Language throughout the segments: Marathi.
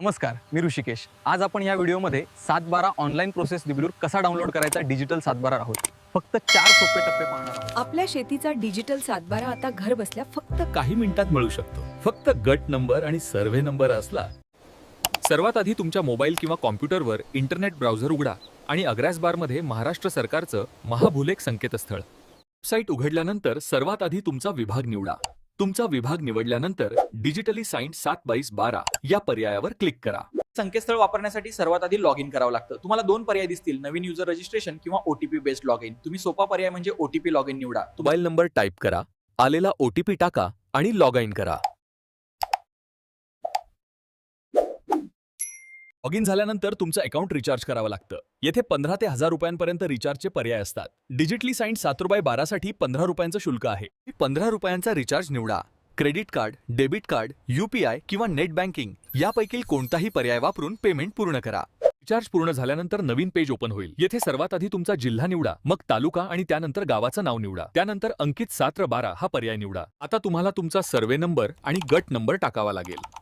नमस्कार मी ऋषिकेश. आज आपण या व्हिडिओमध्ये सात बारा ऑनलाईन प्रोसेस डिब्ल्यूर कसा डाउनलोड करायचा डिजिटल सातबारा आहोत. फक्त चार सोपे टप्पे पाहणार आहोत. आपल्या शेतीचा डिजिटल सातबारा आता घर बसल्या फक्त काही मिनिटात मिळू शकतो. फक्त गट नंबर आणि सर्व्हे नंबर असला. सर्वात आधी तुमच्या मोबाईल किंवा कॉम्प्युटरवर इंटरनेट ब्राउझर उघडा आणि अग्रॅस बारमध्ये महाराष्ट्र सरकारचं महाभूलेख संकेतस्थळ. वेबसाईट उघडल्यानंतर सर्वात आधी तुमचा विभाग निवडा. तुमचा विभाग निवडल्यानंतर डिजिटली साईन सात बाईस बारा या पर्यायावर क्लिक करा. संकेतस्थळ वापरण्यासाठी सर्वात आधी लॉग इन करावं लागतं. तुम्हाला दोन पर्याय दिसतील नवीन युजर रजिस्ट्रेशन किंवा ओटीपी बेस्ड लॉग इन तुम्ही सोपा पर्याय म्हणजे ओटीपी लॉग इन निवडा. मोबाईल नंबर टाईप करा आलेला ओटीपी टाका आणि लॉग इन करा. लॉग इन झाल्यानंतर तुमचं अकाउंट रिचार्ज करावं लागतं. येथे पंधरा ते हजार रुपयांपर्यंत रिचार्जचे पर्याय असतात. डिजिटली साईन सात रुपये बारासाठी पंधरा रुपयांचं शुल्क आहे. पंधरा रुपयांचा रिचार्ज निवडा. Credit card debit card UPI किंवा नेट बँकिंग यापैकी कोणताही पर्याय वापरून पेमेंट पूर्ण करा. रिचार्ज पूर्ण झाल्यानंतर नवीन पेज ओपन होईल. येथे सर्वात आधी तुमचा जिल्हा निवडा मग तालुका आणि त्यानंतर गावाचं नाव निवडा. त्यानंतर अंकित सात बारा हा पर्याय निवडा. आता तुम्हाला तुमचा सर्वे नंबर आणि गट नंबर टाकावा लागेल.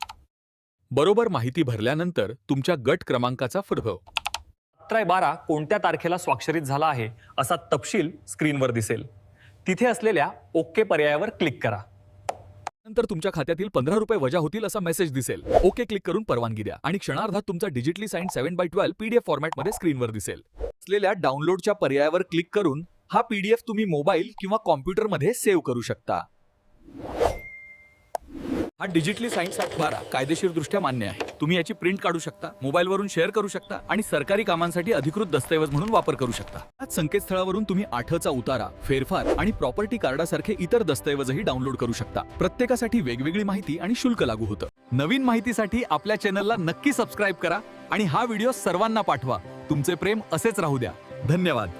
बरोबर माहिती भरल्यानंतर तुमच्या गट क्रमांकाचा फुटव अठरा बारा कोणत्या तारखेला स्वाक्षरित झाला आहे असा तपशील स्क्रीनवर दिसेल. तिथे असलेल्या ओके पर्यायावर क्लिक करा. नंतर तुमच्या खात्यातील पंधरा रुपये वजा होतील असा मेसेज दिसेल. ओके क्लिक करून परवानगी द्या आणि क्षणार्धात तुमचा digitally sign seven by twelve PDF फॉर्मॅटमध्ये स्क्रीनवर दिसेल. असलेल्या डाउनलोडच्या पर्यायावर क्लिक करून हा पीडीएफ तुम्ही मोबाईल किंवा कॉम्प्युटरमध्ये सेव्ह करू शकता. हा डिजिटली सायन्स बारा कायदेशीरदृष्ट्या मान्य आहे. तुम्ही याची प्रिंट काढू शकता मोबाईलवरून शेअर करू शकता आणि सरकारी कामांसाठी अधिकृत दस्तऐवज म्हणून वापर करू शकता. संकेतस्थळावरून तुम्ही आठचा उतारा फेरफार आणि प्रॉपर्टी कार्डासारखे इतर दस्तऐवजही डाउनलोड करू शकता. प्रत्येकासाठी वेगवेगळी माहिती आणि शुल्क लागू होतं. नवीन माहितीसाठी आपल्या चॅनलला नक्की सबस्क्राईब करा आणि हा व्हिडिओ सर्वांना पाठवा. तुमचे प्रेम असेच राहू द्या. धन्यवाद.